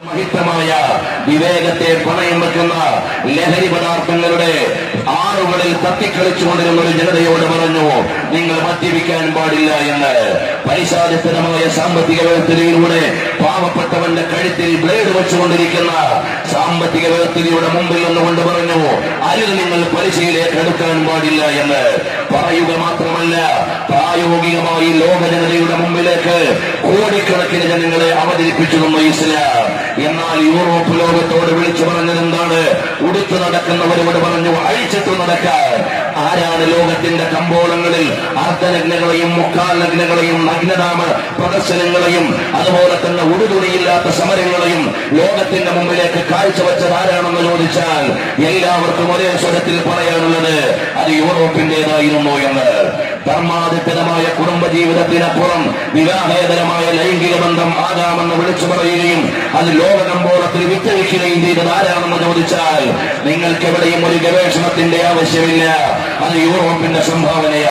മഹിത്തമായ വിവേകത്തെ പണയം വെക്കുന്ന ലഹരി പദാർത്ഥങ്ങളുടെ ആറുകളിൽ തത്തിക്കളിച്ചുകൊണ്ടിരുന്ന ഒരു ജനതയോട് പറഞ്ഞു നിങ്ങൾ മദ്യപിക്കാൻ പാടില്ല എന്ന്. പരിശാചിതമായ സാമ്പത്തിക വ്യവസ്ഥയിലൂടെ പാവപ്പെട്ടവന്റെ കഴുത്തിൽ ബ്ലേഡ് വെച്ചുകൊണ്ടിരിക്കുന്ന സാമ്പത്തിക വ്യവസ്ഥയുടെ മുമ്പിൽ നിന്നുകൊണ്ട് പറഞ്ഞു അരിൽ നിങ്ങൾ പലിശയിലേക്ക് എടുക്കാൻ പാടില്ല എന്ന്. പറയുക മാത്രമല്ല പ്രായോഗികമായി ലോക ജനതയുടെ മുമ്പിലേക്ക് കോടിക്കണക്കിന് ജനങ്ങളെ അവതരിപ്പിച്ചു തന്നു ഇസ്ലാം എന്നാൽ യൂറോപ്പ് ലോകത്തോട് വിളിച്ചു പറഞ്ഞത് എന്താണ്? ഉടുത്തു നടക്കുന്നവരോട് പറഞ്ഞു അഴിച്ചിട്ടു നടക്കാൻ. ആരാണ് ലോകത്തിന്റെ കമ്പോളങ്ങളിൽ അർദ്ധനഗ്നകളെയും മുക്കാൽ നഗ്നകളെയും നഗ്നതാമ പ്രദർശനങ്ങളെയും അതുപോലെ തന്നെ ഉടുതുണിയില്ലാത്ത സമരങ്ങളെയും ലോകത്തിന്റെ മുമ്പിലേക്ക് കാഴ്ചവെച്ചത് ആരാണെന്ന് ചോദിച്ചാൽ എല്ലാവർക്കും ഒരേ സ്വരത്തിൽ പറയാനുള്ളത് അത് യൂറോപ്പിന്റേതായിരുന്നു എന്ന്. ധർമാധിഷ്ഠിതമായ കുടുംബജീവിതത്തിനപ്പുറം വിവാഹേതരമായ ലൈംഗിക ബന്ധം ആകാമെന്ന് വിളിച്ചു പറയുകയും അത് ലോകകമ്പോളത്തിൽ വിറ്റഴിക്കുകയും ചെയ്തത് ആരാണെന്ന് ചോദിച്ചാൽ നിങ്ങൾക്ക് എവിടെയും ഒരു ഗവേഷണത്തിന്റെ ആവശ്യമില്ല. അത് യൂറോപ്പിന്റെ സംഭാവനയാണ്.